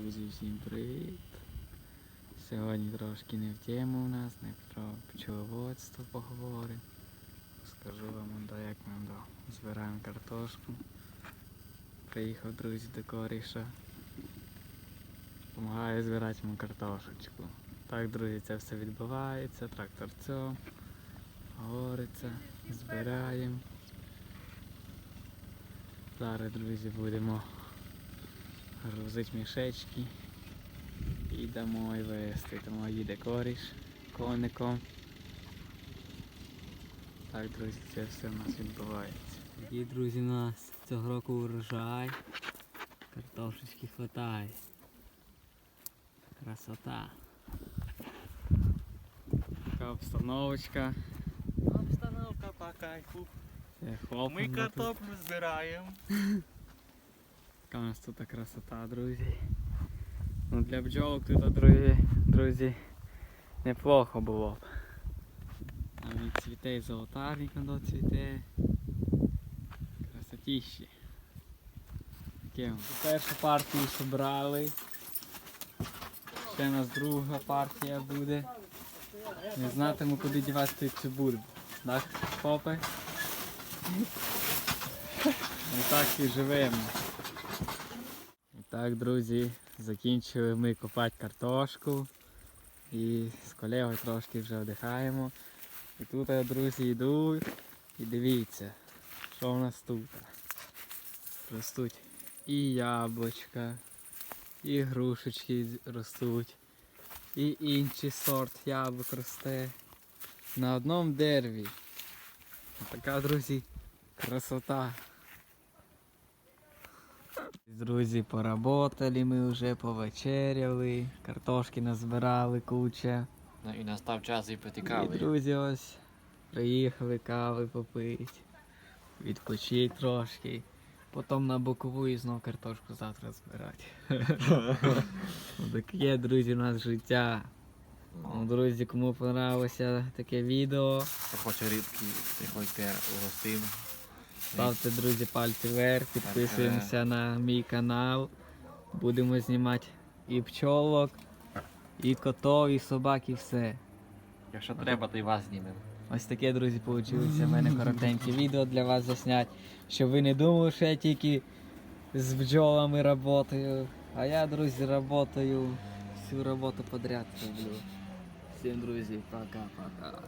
Друзі, всім привіт! Сьогодні трошки не в тему у нас, не про пчеловодство поговоримо. Скажу вам, да, як ми да, збираємо картошку. Приїхав друзі до коріша. Помагаю збирати йому картошечку. Так, друзі, це все відбувається, тракторцем, гориться, збираємо. Зараз, друзі, будемо грузить мішечки і домой вести. Тому їде коріш коником. Так, друзі, це все в нас відбувається. І, друзі, у нас цього року урожай. Картошечки хватає. Красота. Така обстановочка. Обстановка по кайфу. Це. Ми картоплю збираємо. Яка у нас тут красота, друзі. Ну для бджолок тут, друзі, друзі, неплохо було б. Навіть цвіте і золотарник надо цвіте. Красотіщі. Таке. Першу партію зібрали. Ще у нас друга партія буде. Не знатиму, куди дівати цю бульбу. Так, хлопи? Ми так і живемо. Так, друзі, закінчили ми копати картошку. І з колегою трошки вже вдихаємо. І тут, е, друзі, йдуть. І дивіться, що в нас тут. Ростуть і яблучка, і грушечки ростуть, і інший сорт яблук росте. На одному дереві. Така, друзі, красота. Друзі, поработали ми вже, повечеряли, картошки назбирали куча. Ну і настав час і пити І друзі ось приїхали кави попити, відпочити трошки. Потім на бокову і знов картошку завтра збирати. Ну, Таке, друзі, у нас життя. Ну, друзі, кому понравилося таке відео, хоче рибки, приходьте у гостину. Ставте, друзі, пальці вверх, підписуємося на мій канал. Будемо знімати і пчолок, і котов, і собак, і все. Якщо треба, то і вас знімемо. Ось таке, друзі, вийшло в мене коротеньке відео для вас засняти. Щоб ви не думали, що я тільки з бджолами працюю. А я, друзі, працюю всю роботу подряд роблю. Всім, друзі, пока-пока.